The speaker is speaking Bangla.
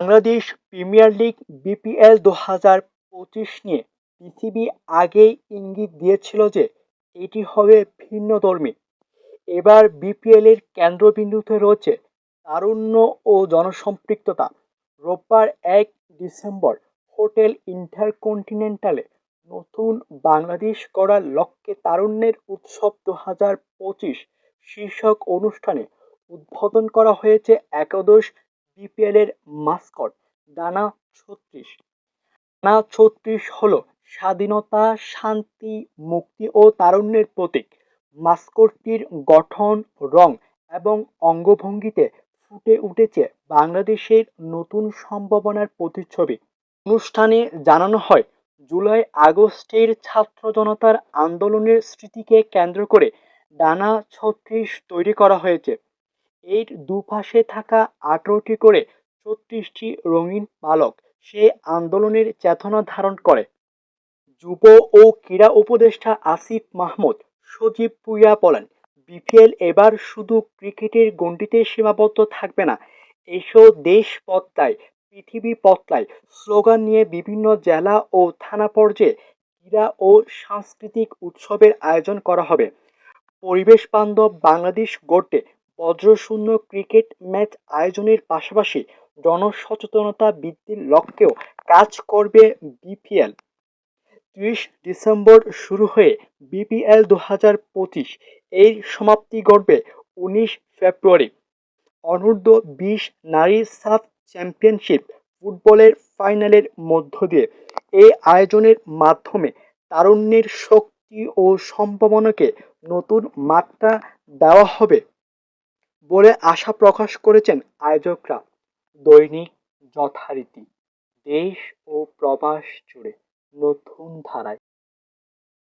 বাংলাদেশ প্রিমিয়ার লিগ বিপিএল দু হাজার পঁচিশ নিয়ে বিসিবি আগেই ইঙ্গিত দিয়েছিল যে এটি হবে ভিন্নধর্মী এবার বিপিএলের কেন্দ্রবিন্দুতে রয়েছে তারুণ্য ও জনসম্পৃক্ততা। রোববার এক ডিসেম্বর হোটেল ইন্টারকন্টিনেন্টালে নতুন বাংলাদেশ গড়ার লক্ষ্যে তারুণ্যের উৎসব দু হাজার পঁচিশ শীর্ষক অনুষ্ঠানে উদ্বোধন করা হয়েছে একাদশ বিপিএলের মাস্কট ডানা ছত্রিশ। ডানা ছত্রিশ হলো স্বাধীনতা, শান্তি, মুক্তি ও তারুণ্যের প্রতীক। মাস্কটটির গঠন রং এবং অঙ্গভঙ্গিতে ফুটে উঠেছে বাংলাদেশের নতুন সম্ভাবনার প্রতিচ্ছবি। অনুষ্ঠানে জানানো হয়, জুলাই আগস্টের ছাত্র জনতার আন্দোলনের স্মৃতিকে কেন্দ্র করে ডানা ছত্রিশ তৈরি করা হয়েছে। এর দুপাশে থাকা আঠারোটি করে ছত্রিশটি রঙিন পালক সে আন্দোলনের চেতনা ধারণ করে। যুব ও ক্রীড়া উপদেষ্টা আসিফ মাহমুদ সজীব পুইয়া বলেন, বিপিএল এবার শুধু ক্রিকেটের গণ্ডিতে সীমাবদ্ধ থাকবে না, এসো দেশ পত্তায়, পৃথিবী পত্তায় স্লোগান নিয়ে বিভিন্ন জেলা ও থানা পর্যায়ে ক্রীড়া ও সাংস্কৃতিক উৎসবের আয়োজন করা হবে। পরিবেশ বান্ধব বাংলাদেশ গড়তে বজ্রশূন্য ক্রিকেট ম্যাচ আয়োজনের পাশাপাশি জনসচেতনতা বৃদ্ধির লক্ষ্যেও কাজ করবে বিপিএল। ত্রিশ ডিসেম্বর শুরু হয়ে বিপিএল দু হাজার পঁচিশ, এর সমাপ্তি ঘটবে উনিশ ফেব্রুয়ারি। অনূর্ধ্ব বিশ নারী সাব চ্যাম্পিয়নশিপ ফুটবলের ফাইনালের মধ্য দিয়ে এই আয়োজনের মাধ্যমে তারুণ্যের শক্তি ও সম্ভাবনাকে নতুন মাত্রা দেওয়া হবে। বলে আশা প্রকাশ করেছেন আয়োজকরা। দৈনিক যথারীতি দেশ ও প্রবাস জুড়ে নতুন ধারায়